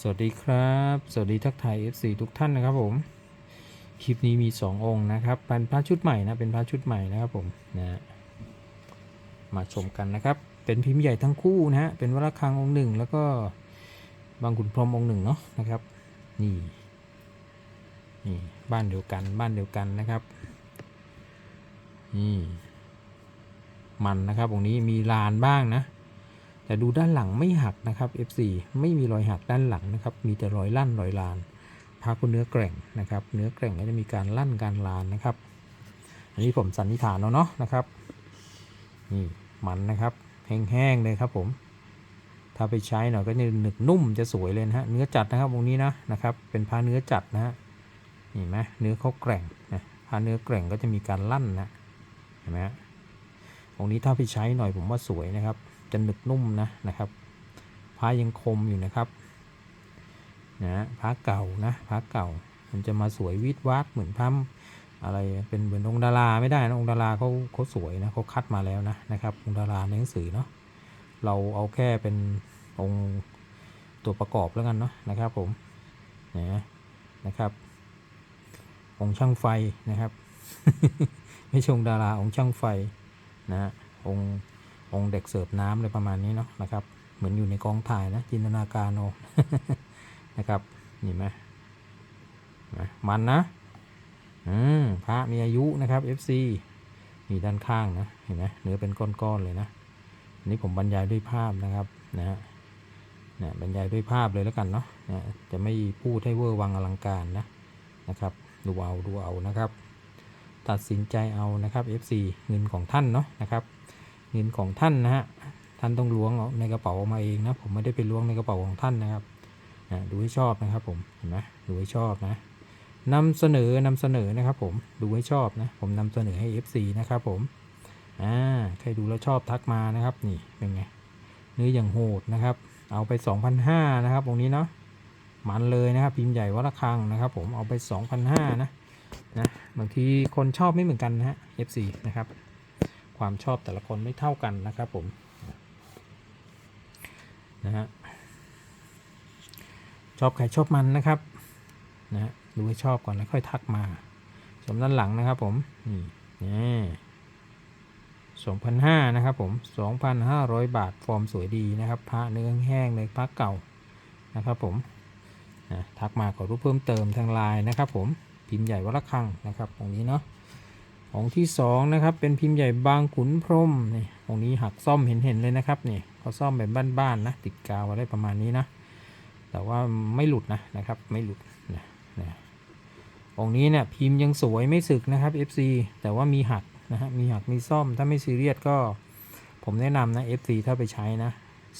สวัสดีครับ สวัสดีทักทาย FC ทุกท่านนะครับผม คลิปนี้มี 2 องค์นะครับเป็นพระชุดใหม่นะ เป็นพระชุดใหม่นะครับผมนะมาชมกันนะครับ เป็นพิมพ์ใหญ่ทั้งคู่นะฮะ เป็นวรคังองค์หนึ่งแล้วก็บางขุนพรหมองค์หนึ่งเนาะนะครับ นี่ นี่บ้านเดียวกัน บ้านเดียวกันนะครับ นี่ มันนะครับองค์นี้มีลานบ้างนะ แต่ดูด้านหลังไม่หักนะครับ F4 ไม่มีรอยหักด้านหลังนะครับ มีแต่รอยลั่นรอยลานพาคุณเนื้อแกร่งนะครับ เนื้อแกร่งก็จะมีการลั่นการลานนะครับ อันนี้ผมสันนิษฐานเอาเนาะนะครับ นี่มันนะครับ แห้งๆเลยครับผม ถ้าไปใช้หน่อยก็จะหนึกนุ่มจะสวยเลยนะฮะ เนื้อจัดนะครับวงนี้นะนะครับ เป็นผ้าเนื้อจัดนะฮะนี่เห็นไหมเนื้อเขาแกร่งนะผ้าเนื้อแกร่งก็จะมีการลั่นนะ เห็นไหมฮะวงนี้ถ้าไปใช้หน่อยผมว่าสวยนะครับ จะหนึบนุ่มนะนะครับผ้ายังคมอยู่นะครับนะผ้าเก่านะผ้าเก่า มันจะมาสวยวิดวัดเหมือนผ้าอะไรเป็นเหมือนองค์ดาราไม่ได้นะองค์ดาราเขาเขาสวยนะเขาคัดมาแล้วนะนะครับองค์ดาราในหนังสือเนาะเราเอาแค่เป็นองค์ตัวประกอบแล้วกันเนาะนะครับผมนะนะครับ องค์ช่างไฟนะครับ ไม่ใช่องค์ดาราองค์ช่างไฟนะฮะองค์ องเด็กเสิร์ฟน้ำอะไรประมาณนี้เนาะนะครับ เหมือนอยู่ในกองถ่ายนะจินตนาการโอนะครับนี่ไหมนะมันนะอืมพระมีอายุนะครับ FC มีด้านข้างนะเห็นไหมเนื้อเป็นก้อนๆเลยนะอันนี้ผมบรรยายด้วยภาพนะครับนะฮะนะบรรยายด้วยภาพเลยแล้วกันเนาะนะจะไม่พูดให้เวอร์วังอลังการนะนะครับดูเอาดูเอานะครับ ตัดสินใจเอานะครับ FC เงินของท่านเนาะนะครับ เงินของท่านนะฮะท่านต้องล้วงในกระเป๋าออกมาเองนะผมไม่ได้ไปล้วงในกระเป๋าของท่านนะครับนะดูให้ชอบนะครับผมเห็นไหมดูให้ชอบนะนำเสนอนำเสนอนะครับผมดูให้ชอบนะผมนำเสนอให้ FC นะครับผมอ่าใครดูแล้วชอบทักมานะครับนี่เป็นไงเนื้ออย่างโหดนะครับ เอาไป 2,500นะครับตรงนี้เนาะมันเลยนะครับพิมพ์ใหญ่วัดระฆังนะครับ ผมเอาไป 2,500นะนะบางทีคนชอบไม่เหมือนกันนะฮะ FC นะครับ ความชอบแต่ละคนไม่เท่ากันนะครับผมนะฮะชอบใครชอบมันนะครับนะฮะดูให้ชอบก่อนแล้วค่อยทักมาชมด้านหลังนะครับผมนี่นี่สองพันห้านะครับผมสองพันห้าร้อยบาทฟอร์มสวยดีนะครับพระเนื้อแห้งเลยพระเก่านะครับผมนะทักมาขอรูปเพิ่มเติมทางไลน์นะครับผมพิมพ์ใหญ่วัดระฆังนะครับตรงนี้เนาะ องที่สองนะครับเป็นพิมพ์ใหญ่บางขุนพรมนี่องนี้หักซ่อมเห็นเห็นๆเลยนะครับนี่เขาซ่อมแบบบ้านๆนะติดกาวอะไรประมาณนี้นะ แต่ว่าไม่หลุดนะนะครับไม่หลุดนะนะองนี้เนี่ยพิมพ์ยังสวยไม่สึกนะครับ FC แต่ว่ามีหักนะฮะมีหักมีซ่อมถ้าไม่ซีเรียสก็ผมแนะนำนะ FC ถ้าไปใช้นะ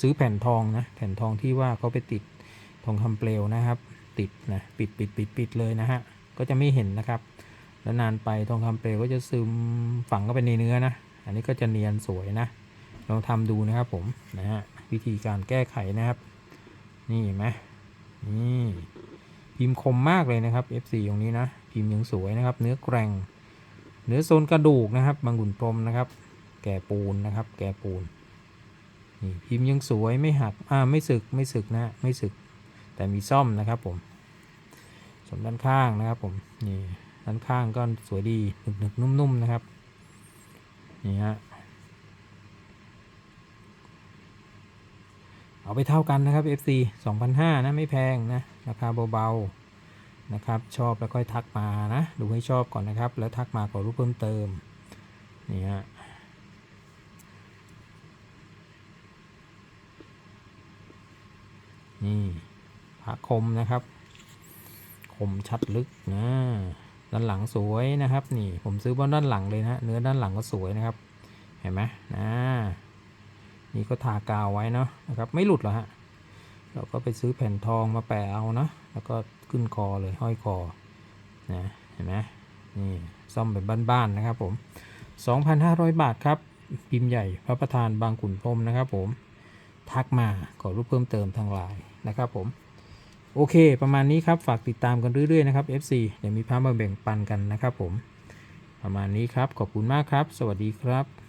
ซื้อแผ่นทองนะแผ่นทองที่ว่าเขาไปติดทองคำเปลวนะครับ ติดนะปิดปิดปิดปิดเลยนะฮะก็จะไม่เห็นนะครับ แล้วนานไปทองคำเปลวก็จะซึมฝังเข้าไปในเนื้อนะ อันนี้ก็จะเนียนสวยนะ ลองทำดูนะครับผมนะฮะวิธีการแก้ไขนะครับ นี่เห็นไหมนี่พิมพ์คมมากเลยนะครับ F4 ตรงนี้นะ พิมพ์ยังสวยนะครับ เนื้อแกร่ง เนื้อโซนกระดูกนะครับบางขุนพรมนะครับ แก่ปูนนะครับ แก่ปูนนี่พิมพ์ยังสวยไม่หักอ่าไม่สึกไม่สึกนะไม่สึก แต่มีซ่อมนะครับผมส่วนด้านข้างนะครับผมนี่ ด้านข้างก็สวยดีหนึกหนึกๆนุ่มๆนะครับ นี่ฮะ เอาไปเท่ากันนะครับ FC 2,500นะไม่แพงนะ ราคาเบาๆนะครับ ชอบแล้วค่อยทักมานะ ดูให้ชอบก่อนนะครับ แล้วทักมาขอรูปเพิ่มเติม นี่ฮะนี่พระคมนะครับ คมชัดลึกนะ ด้านหลังสวยนะครับ นี่ผมซื้อบนด้านหลังเลยนะเนื้อด้านหลังก็สวยนะครับ เห็นไหมนะนี่ก็ทากาวไว้เนาะนะครับ ไม่หลุดหรอฮะเราก็ไปซื้อแผ่นทองมาแปะเอานะแล้วก็ขึ้นคอเลยห้อยคอนะเห็นไหมนี่ซ่อมแบบบ้านๆนะครับผม 2,500 บาทครับพิมพ์ใหญ่พระประธานบางขุนพรมนะครับผมทักมาขอรูปเพิ่มเติมทางไลน์นะครับผม โอเค ประมาณนี้ครับ ฝากติดตามกันเรื่อยๆนะครับ FC เดี๋ยวมีพามาแบ่งปันกันนะครับผม ประมาณนี้ครับ ขอบคุณมากครับ สวัสดีครับ